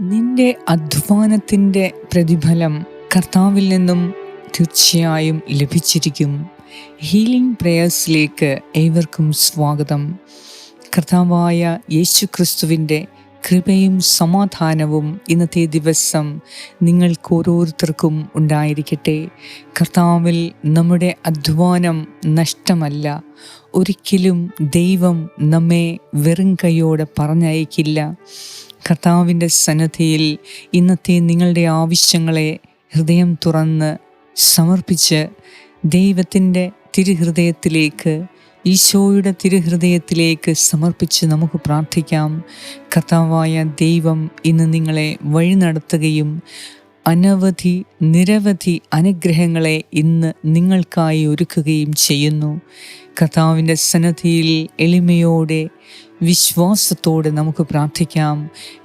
നിന്റെ അധ്വാനത്തിന്റെ പ്രതിഫലം കർത്താവിൽ നിന്നും തീർച്ചയായും ലഭിച്ചിരിക്കും. ഹീലിംഗ് പ്രേയേഴ്സിലേക്ക് ഏവർക്കും സ്വാഗതം. കർത്താവായ യേശു ക്രിസ്തുവിന്റെ കൃപയും സമാധാനവും ഇന്നത്തെ ദിവസം നിങ്ങൾക്ക് ഓരോരുത്തർക്കും ഉണ്ടായിരിക്കട്ടെ. കർത്താവിൽ നമ്മുടെ അധ്വാനം നഷ്ടമല്ല. ഒരിക്കലും ദൈവം നമ്മെ വെറും കൈയോടെ പറഞ്ഞയക്കില്ല. കർത്താവിന്റെ സന്നദ്ധിയിൽ ഇന്നത്തെ നിങ്ങളുടെ ആവശ്യങ്ങളെ ഹൃദയം തുറന്ന് സമർപ്പിച്ച് ദൈവത്തിന്റെ തിരുഹൃദയത്തിലേക്ക് ഈശോയുടെ തിരുഹൃദയത്തിലേക്ക് സമർപ്പിച്ച് നമുക്ക് പ്രാർത്ഥിക്കാം. കർത്താവായ ദൈവം ഇന്ന് നിങ്ങളെ വഴി നടത്തുകയും അനവധി നിരവധി അനുഗ്രഹങ്ങളെ ഇന്ന് നിങ്ങൾക്കായി ഒരുക്കുകയും ചെയ്യുന്നു. കർത്താവിന്റെ സന്നദ്ധിയിൽ എളിമയോടെ വിശ്വാസത്തോടെ നമുക്ക് പ്രാർത്ഥിക്കാം.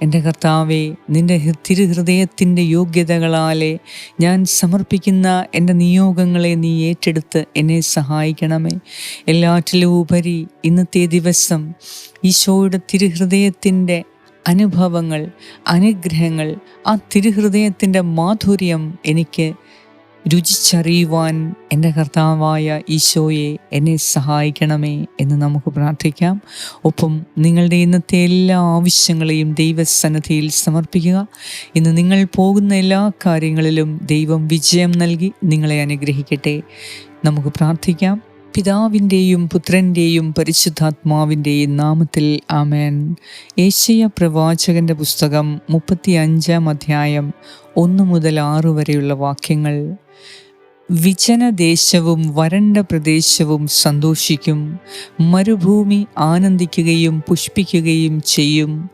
എന്റെ കർത്താവെ നിന്റെ തിരുഹൃദയത്തിന്റെ യോഗ്യതകളാലെ ഞാൻ സമർപ്പിക്കുന്ന എന്റെ നിയോഗങ്ങളെ നീ ഏറ്റെടുത്ത് എന്നെ സഹായിക്കണമേ. എല്ലാറ്റിലും ഉപരി ഇന്നത്തെ ദിവസം ഈശോയുടെ തിരുഹൃദയത്തിന്റെ അനുഭവങ്ങൾ അനുഗ്രഹങ്ങൾ ആ തിരുഹൃദയത്തിന്റെ മാധുര്യം എനിക്ക് രുചിച്ചറിയുവാൻ എന്റെ കർത്താവായ ഈശോയെ എന്നെ സഹായിക്കണമേ എന്ന് നമുക്ക് പ്രാർത്ഥിക്കാം. ഒപ്പം നിങ്ങളുടെ ഇന്നത്തെ എല്ലാ ആവശ്യങ്ങളെയും ദൈവസന്നദ്ധിയിൽ സമർപ്പിക്കുക. ഇന്ന് നിങ്ങൾ പോകുന്ന എല്ലാ കാര്യങ്ങളിലും ദൈവം വിജയം നൽകി നിങ്ങളെ അനുഗ്രഹിക്കട്ടെ. നമുക്ക് പ്രാർത്ഥിക്കാം. പിതാവിന്റെയും പുത്രന്റെയും പരിശുദ്ധാത്മാവിന്റെയും നാമത്തിൽ ആമേൻ. ഏഷ്യ പ്രവാചകന്റെ പുസ്തകം മുപ്പത്തി അഞ്ചാം അധ്യായം ഒന്ന് മുതൽ ആറു വരെയുള്ള വാക്യങ്ങൾ. വിജനദേശവും വരണ്ട പ്രദേശവും സന്തോഷിക്കും. മരുഭൂമി ആനന്ദിക്കുകയും പുഷ്പിക്കുകയും ചെയ്യും.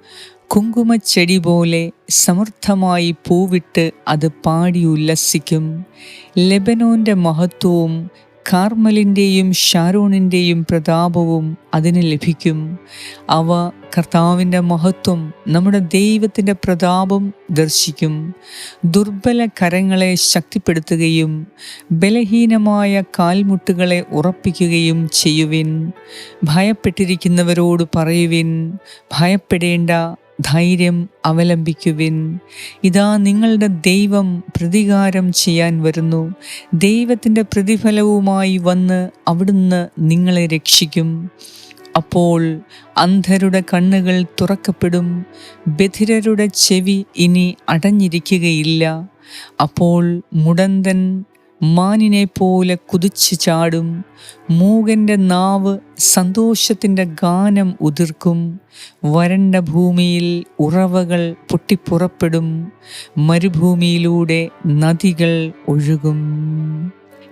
കുങ്കുമച്ചെടി പോലെ സമർത്ഥമായി പൂവിട്ട് അത് പാടി ഉല്ലസിക്കും. ലെബനോന്റെ മഹത്വവും കാർമലിന്റെയും ഷാരോണിന്റെയും പ്രതാപവും അതിന് ലഭിക്കും. അവ കർത്താവിന്റെ മഹത്വം നമ്മുടെ ദൈവത്തിന്റെ പ്രതാപം ദർശിക്കും. ദുർബല കരങ്ങളെ ശക്തിപ്പെടുത്തുകയും ബലഹീനമായ കാൽമുട്ടുകളെ ഉറപ്പിക്കുകയും ചെയ്യുവിൻ. ഭയപ്പെട്ടിരിക്കുന്നവരോട് പറയുവിൻ ഭയപ്പെടേണ്ട ധൈര്യം അവലംബിക്കുവിൻ. ഇതാ നിങ്ങളുടെ ദൈവം പ്രതികാരം ചെയ്യാൻ വരുന്നു. ദൈവത്തിന്റെ പ്രതിഫലവുമായി വന്ന് അവിടുന്ന് നിങ്ങളെ രക്ഷിക്കും. അപ്പോൾ അന്ധരുടെ കണ്ണുകൾ തുറക്കപ്പെടും. ബധിരരുടെ ചെവി ഇനി അടഞ്ഞിരിക്കുകയില്ല. അപ്പോൾ മുടന്തൻ മാനിനെ പോലെ കുതിച്ചു ചാടും. മൂകന്റെ നാവ് സന്തോഷത്തിന്റെ ഗാനം ഉതിർക്കും. വരണ്ട ഭൂമിയിൽ ഉറവകൾ പൊട്ടിപ്പുറപ്പെടും. മരുഭൂമിയിലൂടെ നദികൾ ഒഴുകും.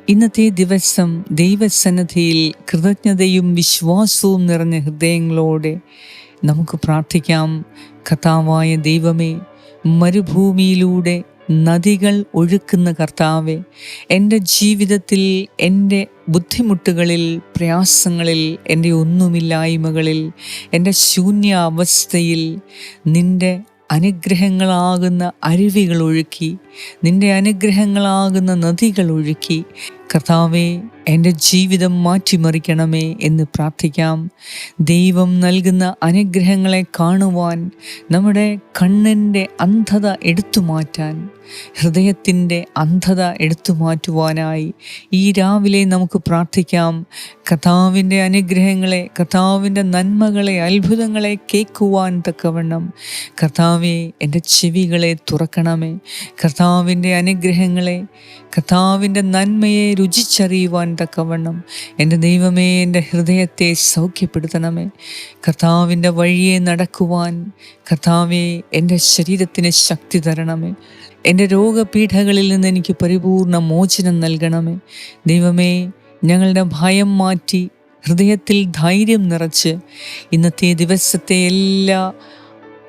ഇന്നത്തെ ദിവസം ദൈവസന്നദ്ധിയിൽ കൃതജ്ഞതയും വിശ്വാസവും നിറഞ്ഞ ഹൃദയങ്ങളോടെ നമുക്ക് പ്രാർത്ഥിക്കാം. കഥാവായ ദൈവമേ മരുഭൂമിയിലൂടെ നദികൾ ഒഴുക്കുന്ന കർത്താവെ എന്റെ ജീവിതത്തിൽ എന്റെ ബുദ്ധിമുട്ടുകളിൽ പ്രയാസങ്ങളിൽ എന്റെ ഒന്നുമില്ലായ്മകളിൽ എന്റെ ശൂന്യ അവസ്ഥയിൽ നിന്റെ അനുഗ്രഹങ്ങളാകുന്ന അരുവികൾ ഒഴുക്കി നിന്റെ അനുഗ്രഹങ്ങളാകുന്ന നദികൾ ഒഴുക്കി. കർത്താവെ എന്റെ ജീവിതം മാറ്റിമറിക്കണമേ എന്ന് പ്രാർത്ഥിക്കാം. ദൈവം നൽകുന്ന അനുഗ്രഹങ്ങളെ കാണുവാൻ നമ്മുടെ കണ്ണിന്റെ അന്ധത എടുത്തു മാറ്റാൻ ഹൃദയത്തിന്റെ അന്ധത എടുത്തു മാറ്റുവാനായി ഈ രാവിലെ നമുക്ക് പ്രാർത്ഥിക്കാം. കഥാവിന്റെ അനുഗ്രഹങ്ങളെ കഥാവിന്റെ നന്മകളെ അത്ഭുതങ്ങളെ കേൾക്കുവാൻ തക്കവണ്ണം. കർത്താവെ എന്റെ ചെവികളെ തുറക്കണമേ. കർത്താവിന്റെ അനുഗ്രഹങ്ങളെ കർത്താവിന്റെ നന്മയെ രുചിച്ചറിയുവാൻ തക്കവണ്ണം. എന്റെ ദൈവമേ എന്റെ ഹൃദയത്തെ സൗഖ്യപ്പെടുത്തണമേ. കർത്താവിന്റെ വഴിയെ നടക്കുവാൻ കർത്താവെ എന്റെ ശരീരത്തിന് ശക്തി തരണമേ. എന്റെ രോഗപീഠകളിൽ നിന്ന് എനിക്ക് പരിപൂർണ മോചനം നൽകണമേ. ദൈവമേ ഞങ്ങളുടെ ഭയം മാറ്റി ഹൃദയത്തിൽ ധൈര്യം നിറച്ച് ഇന്നത്തെ ദിവസത്തെ എല്ലാ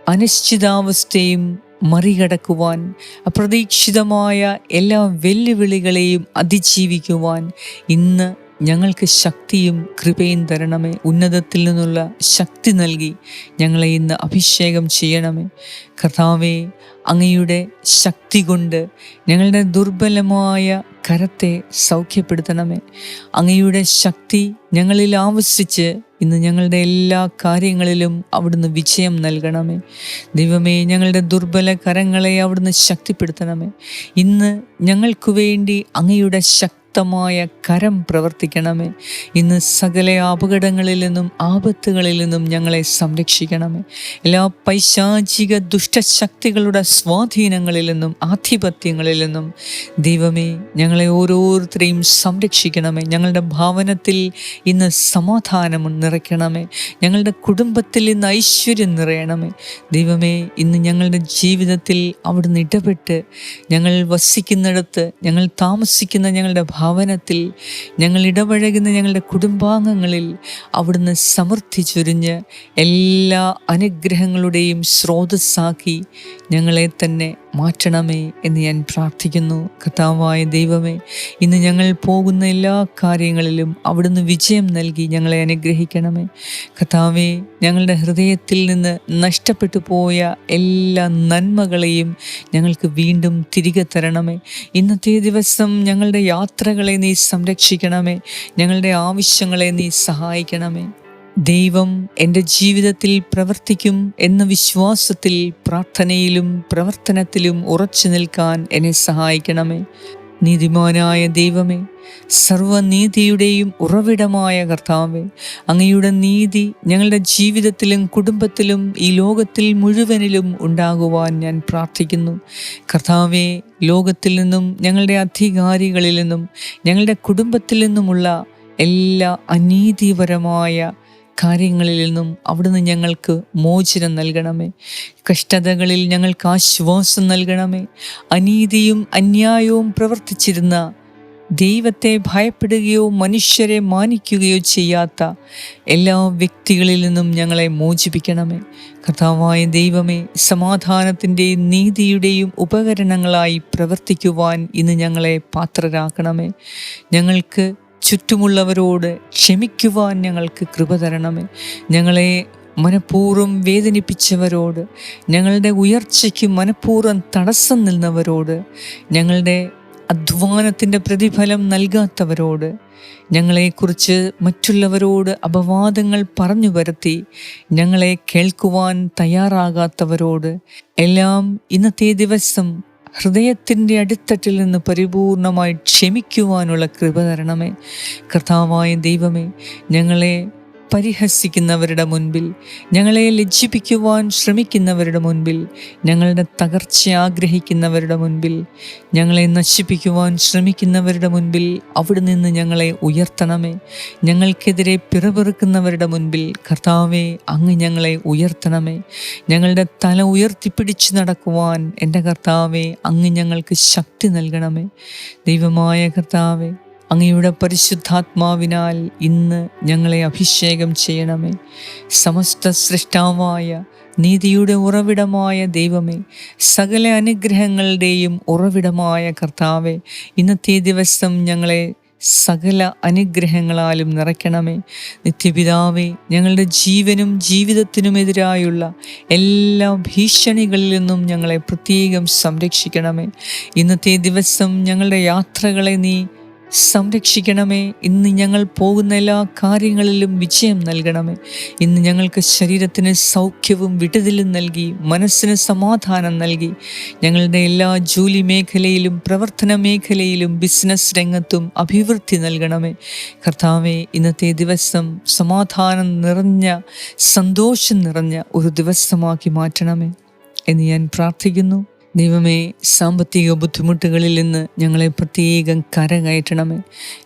അനിശ്ചിതാവസ്ഥയും മറികടക്കുവാൻ അപ്രതീക്ഷിതമായ എല്ലാ വെല്ലുവിളികളെയും അതിജീവിക്കുവാൻ ഇന്ന് ഞങ്ങൾക്ക് ശക്തിയും കൃപയും തരണമേ. ഉന്നതത്തിൽ നിന്നുള്ള ശക്തി നൽകി ഞങ്ങളെ ഇന്ന് അഭിഷേകം ചെയ്യണമേ. കർത്താവെ അങ്ങയുടെ ശക്തി കൊണ്ട് ഞങ്ങളുടെ ദുർബലമായ കരത്തെ സൗഖ്യപ്പെടുത്തണമേ. അങ്ങയുടെ ശക്തി ഞങ്ങളിൽ ആവശ്യിച്ച് ഇന്ന് ഞങ്ങളുടെ എല്ലാ കാര്യങ്ങളിലും അവിടുന്ന് വിജയം നൽകണമേ. ദൈവമേ ഞങ്ങളുടെ ദുർബല കരങ്ങളെ അവിടുന്ന് ശക്തിപ്പെടുത്തണമേ. ഇന്ന് ഞങ്ങൾക്ക് വേണ്ടി അങ്ങയുടെ ശക്തി ശക്തമായ കരം പ്രവർത്തിക്കണമേ. ഇന്ന് സകല അപകടങ്ങളിൽ നിന്നും ആപത്തുകളിൽ നിന്നും ഞങ്ങളെ സംരക്ഷിക്കണമേ. എല്ലാ പൈശാചിക ദുഷ്ടശക്തികളുടെ സ്വാധീനങ്ങളിൽ നിന്നും ആധിപത്യങ്ങളിൽ നിന്നും ദൈവമേ ഞങ്ങളെ ഓരോരുത്തരെയും സംരക്ഷിക്കണമേ. ഞങ്ങളുടെ ഭാവനത്തിൽ ഇന്ന് സമാധാനം നിറയ്ക്കണമേ. ഞങ്ങളുടെ കുടുംബത്തിൽ ഇന്ന് ഐശ്വര്യം നിറയണമേ. ദൈവമേ ഇന്ന് ഞങ്ങളുടെ ജീവിതത്തിൽ അവിടുന്ന് ഇടപെട്ട് ഞങ്ങൾ വസിക്കുന്നിടത്ത് ഞങ്ങൾ താമസിക്കുന്ന ഞങ്ങളുടെ ഭവനത്തിൽ ഞങ്ങൾ ഇടപഴകുന്ന ഞങ്ങളുടെ കുടുംബാംഗങ്ങളിൽ അവിടുന്ന് സമൃദ്ധി ചൊരിഞ്ഞ് എല്ലാ അനുഗ്രഹങ്ങളുടെയും സ്രോതസ്സാക്കി ഞങ്ങളെ തന്നെ മാറ്റണമേ എന്ന് ഞാൻ പ്രാർത്ഥിക്കുന്നു. കഥാവായ ദൈവമേ ഇന്ന് ഞങ്ങൾ പോകുന്ന എല്ലാ കാര്യങ്ങളിലും അവിടുന്ന് വിജയം നൽകി ഞങ്ങളെ അനുഗ്രഹിക്കണമേ. കർത്താവേ ഞങ്ങളുടെ ഹൃദയത്തിൽ നിന്ന് നഷ്ടപ്പെട്ടു പോയ എല്ലാ നന്മകളെയും ഞങ്ങൾക്ക് വീണ്ടും തിരികെ തരണമേ. ഇന്നത്തെ ദിവസം ഞങ്ങളുടെ യാത്രകളെ നീ സംരക്ഷിക്കണമേ. ഞങ്ങളുടെ ആവശ്യങ്ങളെ നീ സഹായിക്കണമേ. ദൈവം എന്റെ ജീവിതത്തിൽ പ്രവർത്തിക്കും എന്ന വിശ്വാസത്തിൽ പ്രാർത്ഥനയിലും പ്രവർത്തനത്തിലും ഉറച്ചു നിൽക്കാൻ എന്നെ സഹായിക്കണമേ. നീതിമാനായ ദൈവമേ സർവനീതിയുടെയും ഉറവിടമായ കർത്താവേ അങ്ങയുടെ നീതി ഞങ്ങളുടെ ജീവിതത്തിലും കുടുംബത്തിലും ഈ ലോകത്തിൽ മുഴുവനിലും ഉണ്ടാകുവാൻ ഞാൻ പ്രാർത്ഥിക്കുന്നു. കർത്താവെ ലോകത്തിൽ നിന്നും ഞങ്ങളുടെ അധികാരികളിൽ നിന്നും ഞങ്ങളുടെ കുടുംബത്തിൽ നിന്നുമുള്ള എല്ലാ അനീതിപരമായ കാര്യങ്ങളിൽ നിന്നും അവിടുന്ന് ഞങ്ങൾക്ക് മോചനം നൽകണമേ. കഷ്ടതകളിൽ ഞങ്ങൾക്ക് ആശ്വാസം നൽകണമേ. അനീതിയും അന്യായവും പ്രവർത്തിച്ചിരുന്ന ദൈവത്തെ ഭയപ്പെടുകയോ മനുഷ്യരെ മാനിക്കുകയോ ചെയ്യാത്ത എല്ലാ വ്യക്തികളിൽ നിന്നും ഞങ്ങളെ മോചിപ്പിക്കണമേ. കഥാവായ ദൈവമേ സമാധാനത്തിന്റെയും നീതിയുടെയും ഉപകരണങ്ങളായി പ്രവർത്തിക്കുവാൻ ഇന്ന് ഞങ്ങളെ പാത്രരാക്കണമേ. ഞങ്ങൾക്ക് ചുറ്റുമുള്ളവരോട് ക്ഷമിക്കുവാൻ ഞങ്ങൾക്ക് കൃപ തരണമേ. ഞങ്ങളെ മനഃപൂർവം വേദനിപ്പിച്ചവരോട് ഞങ്ങളുടെ ഉയർച്ചയ്ക്ക് മനഃപൂർവം തടസ്സം നിന്നവരോട് ഞങ്ങളുടെ അധ്വാനത്തിന്റെ പ്രതിഫലം നൽകാത്തവരോട് ഞങ്ങളെക്കുറിച്ച് മറ്റുള്ളവരോട് അപവാദങ്ങൾ പറഞ്ഞു വരുത്തി ഞങ്ങളെ കേൾക്കുവാൻ തയ്യാറാകാത്തവരോട് എല്ലാം ഇന്നത്തെ ദിവസം ഹൃദയത്തിന്റെ അടിത്തട്ടിൽ നിന്ന് പരിപൂർണമായി ക്ഷമിക്കുവാനുള്ള കൃപ തരണമേ. കർത്താവായ ദൈവമേ ഞങ്ങളെ പരിഹസിക്കുന്നവരുടെ മുൻപിൽ ഞങ്ങളെ ലജ്ജിപ്പിക്കുവാൻ ശ്രമിക്കുന്നവരുടെ മുൻപിൽ ഞങ്ങളുടെ തകർച്ച ആഗ്രഹിക്കുന്നവരുടെ മുൻപിൽ ഞങ്ങളെ നശിപ്പിക്കുവാൻ ശ്രമിക്കുന്നവരുടെ മുൻപിൽ അവിടെ നിന്ന് ഞങ്ങളെ ഉയർത്തണമേ. ഞങ്ങൾക്കെതിരെ പിറപിറുക്കുന്നവരുടെ മുൻപിൽ കർത്താവെ അങ്ങ് ഞങ്ങളെ ഉയർത്തണമേ. ഞങ്ങളുടെ തല ഉയർത്തിപ്പിടിച്ച് നടക്കുവാൻ എന്റെ കർത്താവെ അങ്ങ് ഞങ്ങൾക്ക് ശക്തി നൽകണമേ. ദൈവമായ കർത്താവെ അങ്ങയുടെ പരിശുദ്ധാത്മാവിനാൽ ഇന്ന് ഞങ്ങളെ അഭിഷേകം ചെയ്യണമേ. സമസ്ത സൃഷ്ടാവായ നീതിയുടെ ഉറവിടമായ ദൈവമേ സകല അനുഗ്രഹങ്ങളുടെയും ഉറവിടമായ കർത്താവെ ഇന്നത്തെ ദിവസം ഞങ്ങളെ സകല അനുഗ്രഹങ്ങളാലും നിറയ്ക്കണമേ. നിത്യപിതാവേ ഞങ്ങളുടെ ജീവനും ജീവിതത്തിനുമെതിരായുള്ള എല്ലാ ഭീഷണികളിൽ നിന്നും ഞങ്ങളെ പ്രത്യേകം സംരക്ഷിക്കണമേ. ഇന്നത്തെ ദിവസം ഞങ്ങളുടെ യാത്രകളെ നീ സംരക്ഷിക്കണമേ. ഇന്ന് ഞങ്ങൾ പോകുന്ന എല്ലാ കാര്യങ്ങളിലും വിജയം നൽകണമേ. ഇന്ന് ഞങ്ങൾക്ക് ശരീരത്തിന് സൗഖ്യവും വിടുതലും നൽകി മനസ്സിന് സമാധാനം നൽകി. ഞങ്ങളുടെ എല്ലാ ജോലി മേഖലയിലും പ്രവർത്തന മേഖലയിലും ബിസിനസ് രംഗത്തും അഭിവൃദ്ധി നൽകണമേ. കർത്താവെ ഇന്നത്തെ ദിവസം സമാധാനം നിറഞ്ഞ സന്തോഷം നിറഞ്ഞ ഒരു ദിവസമാക്കി മാറ്റണമേ എന്ന് ഞാൻ പ്രാർത്ഥിക്കുന്നു. ദൈവമേ സാമ്പത്തിക ബുദ്ധിമുട്ടുകളിൽ നിന്ന് ഞങ്ങളെ പ്രത്യേകം കരകയറ്റണമേ.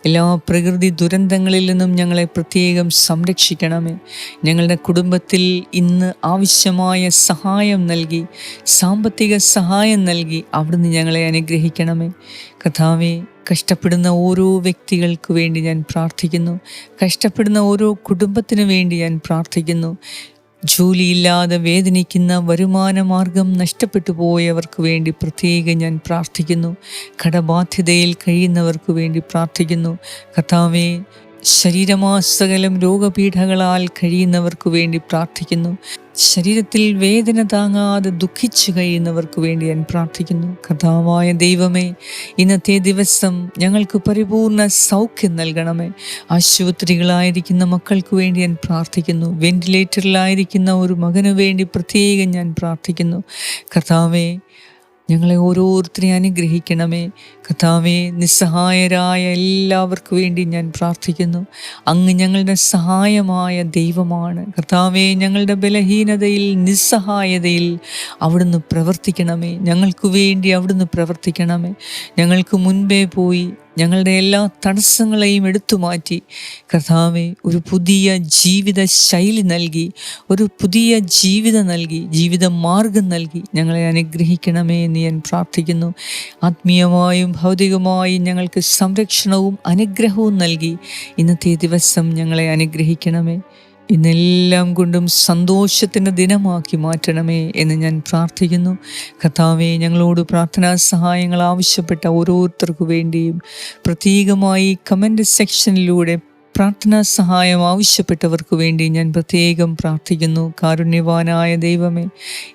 എല്ലാ പ്രകൃതി ദുരന്തങ്ങളിൽ നിന്നും ഞങ്ങളെ പ്രത്യേകം സംരക്ഷിക്കണമേ. ഞങ്ങളുടെ കുടുംബത്തിൽ ഇന്ന് ആവശ്യമായ സഹായം നൽകി സാമ്പത്തിക സഹായം നൽകി അവിടുന്ന് ഞങ്ങളെ അനുഗ്രഹിക്കണമേ. കഥാവെ കഷ്ടപ്പെടുന്ന ഓരോ വ്യക്തികൾക്ക് വേണ്ടി ഞാൻ പ്രാർത്ഥിക്കുന്നു. കഷ്ടപ്പെടുന്ന ഓരോ കുടുംബത്തിനു വേണ്ടി ഞാൻ പ്രാർത്ഥിക്കുന്നു. ജോലിയില്ലാതെ വേദനിക്കുന്ന വരുമാനമാർഗം നഷ്ടപ്പെട്ടു പോയവർക്ക് വേണ്ടി പ്രത്യേകം ഞാൻ പ്രാർത്ഥിക്കുന്നു. കടബാധ്യതയിൽ കഴിയുന്നവർക്ക് വേണ്ടി പ്രാർത്ഥിക്കുന്നു. കർത്താവെ ശരീരമാസകലം രോഗപീഠകളാൽ കഴിയുന്നവർക്കു വേണ്ടി പ്രാർത്ഥിക്കുന്നു. ശരീരത്തിൽ വേദന താങ്ങാതെ ദുഃഖിച്ചു കഴിയുന്നവർക്ക് വേണ്ടി ഞാൻ പ്രാർത്ഥിക്കുന്നു. കഥാവായ ദൈവമേ ഇന്നത്തെ ദിവസം ഞങ്ങൾക്ക് പരിപൂർണ സൗഖ്യം നൽകണമേ. ആശുപത്രികളായിരിക്കുന്ന മക്കൾക്ക് വേണ്ടി ഞാൻ പ്രാർത്ഥിക്കുന്നു. വെന്റിലേറ്ററിലായിരിക്കുന്ന ഒരു മകനു വേണ്ടി പ്രത്യേകം ഞാൻ പ്രാർത്ഥിക്കുന്നു. കഥാവേ ഞങ്ങളെ ഓരോരുത്തരെയും അനുഗ്രഹിക്കണമേ. കഥാവേ നിസ്സഹായരായ എല്ലാവർക്കു വേണ്ടി ഞാൻ പ്രാർത്ഥിക്കുന്നു. അങ്ങ് ഞങ്ങളുടെ സഹായമായ ദൈവമാണ്. കർത്താവേ ഞങ്ങളുടെ ബലഹീനതയിൽ നിസ്സഹായതയിൽ അവിടുന്ന് പ്രവർത്തിക്കണമേ. ഞങ്ങൾക്ക് വേണ്ടി അവിടുന്ന് പ്രവർത്തിക്കണമേ. ഞങ്ങൾക്ക് മുൻപേ പോയി ഞങ്ങളുടെ എല്ലാ തടസ്സങ്ങളെയും എടുത്തു മാറ്റി. കർത്താവെ ഒരു പുതിയ ജീവിത ശൈലി നൽകി ഒരു പുതിയ ജീവിതം നൽകി ജീവിത മാർഗം നൽകി ഞങ്ങളെ അനുഗ്രഹിക്കണമേ എന്ന് ഞാൻ പ്രാർത്ഥിക്കുന്നു. ആത്മീയമായും ഭൗതികമായും ഞങ്ങൾക്ക് സംരക്ഷണവും അനുഗ്രഹവും നൽകി. ഇന്നത്തെ ദിവസം ഞങ്ങളെ അനുഗ്രഹിക്കണമേ. ഇന്നെല്ലാം കൊണ്ടും സന്തോഷത്തിന്റെ ദിനമാക്കി മാറ്റണമേ എന്ന് ഞാൻ പ്രാർത്ഥിക്കുന്നു. കർത്താവെ ഞങ്ങളോട് പ്രാർത്ഥനാ സഹായങ്ങൾ ആവശ്യപ്പെട്ട ഓരോരുത്തർക്കു വേണ്ടിയും പ്രത്യേകമായി കമന്റ് സെക്ഷനിലൂടെ പ്രാർത്ഥനാ സഹായം ആവശ്യപ്പെട്ടവർക്ക് വേണ്ടി ഞാൻ പ്രത്യേകം പ്രാർത്ഥിക്കുന്നു. കാരുണ്യവാനായ ദൈവമേ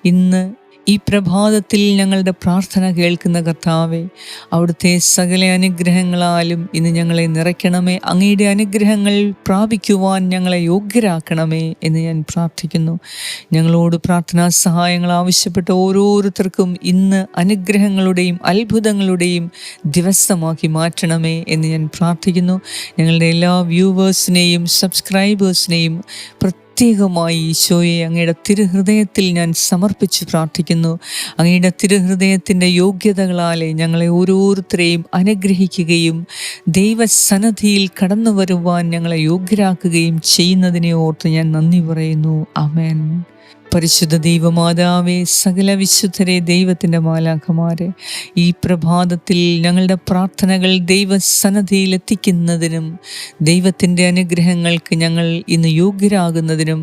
ഇന്ന് ഈ പ്രഭാതത്തിൽ ഞങ്ങളുടെ പ്രാർത്ഥന കേൾക്കുന്ന കർത്താവെ അവിടുത്തെ സകല അനുഗ്രഹങ്ങളാലും ഇന്ന് ഞങ്ങളെ നിറയ്ക്കണമേ. അങ്ങയുടെ അനുഗ്രഹങ്ങൾ പ്രാപിക്കുവാൻ ഞങ്ങളെ യോഗ്യരാക്കണമേ എന്ന് ഞാൻ പ്രാർത്ഥിക്കുന്നു. ഞങ്ങളോട് പ്രാർത്ഥനാ സഹായങ്ങൾ ആവശ്യപ്പെട്ട ഓരോരുത്തർക്കും ഇന്ന് അനുഗ്രഹങ്ങളുടെയും അത്ഭുതങ്ങളുടെയും ദിവസമാക്കി മാറ്റണമേ എന്ന് ഞാൻ പ്രാർത്ഥിക്കുന്നു. ഞങ്ങളുടെ എല്ലാ വ്യൂവേഴ്സിനെയും സബ്സ്ക്രൈബേഴ്സിനെയും പ്രത്യേകമായി ഈശോയെ അങ്ങയുടെ തിരുഹൃദയത്തിൽ ഞാൻ സമർപ്പിച്ച് പ്രാർത്ഥിക്കുന്നു. അങ്ങയുടെ തിരുഹൃദയത്തിന്റെ യോഗ്യതകളാലെ ഞങ്ങളെ ഓരോരുത്തരെയും അനുഗ്രഹിക്കുകയും ദൈവസന്നദ്ധിയിൽ കടന്നു വരുവാൻ ഞങ്ങളെ യോഗ്യരാക്കുകയും ചെയ്യുന്നതിനെ ഓർത്ത് ഞാൻ നന്ദി പറയുന്നു. അമേൻ പരിശുദ്ധ ദൈവമാതാവേ സകല വിശുദ്ധരെ ദൈവത്തിന്റെ മാലാഖമാരെ ഈ പ്രഭാതത്തിൽ ഞങ്ങളുടെ പ്രാർത്ഥനകൾ ദൈവസന്നദ്ധിയിൽ എത്തിക്കുന്നതിനും ദൈവത്തിന്റെ അനുഗ്രഹങ്ങൾക്ക് ഞങ്ങൾ ഇന്ന് യോഗ്യരാകുന്നതിനും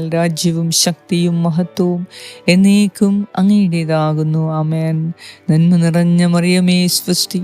രാജ്യവും ശക്തിയും മഹത്വവും എന്നേക്കും അങ്ങയുടേതാകുന്നു. ആമേൻ. നന്മ നിറഞ്ഞ മറിയമേ സ്വസ്തി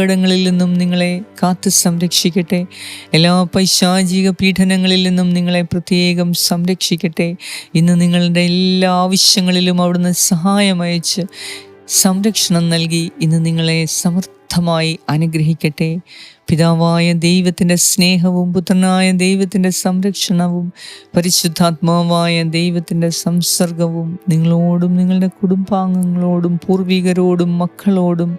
അപകടങ്ങളിൽ നിന്നും നിങ്ങളെ കാത്തു സംരക്ഷിക്കട്ടെ. എല്ലാ പൈശാചിക പീഡനങ്ങളിൽ നിന്നും നിങ്ങളെ പ്രത്യേകം സംരക്ഷിക്കട്ടെ. ഇന്ന് നിങ്ങളുടെ എല്ലാ ആവശ്യങ്ങളിലും അവിടുന്ന് സഹായമയച്ച് സംരക്ഷണം നൽകി ഇന്ന് നിങ്ങളെ സമർത്ഥമായി അനുഗ്രഹിക്കട്ടെ. പിതാവായ ദൈവത്തിന്റെ സ്നേഹവും പുത്രനായ ദൈവത്തിന്റെ സംരക്ഷണവും പരിശുദ്ധാത്മാവായ ദൈവത്തിന്റെ സംസർഗവും നിങ്ങളോടും നിങ്ങളുടെ കുടുംബാംഗങ്ങളോടും പൂർവികരോടും മക്കളോടും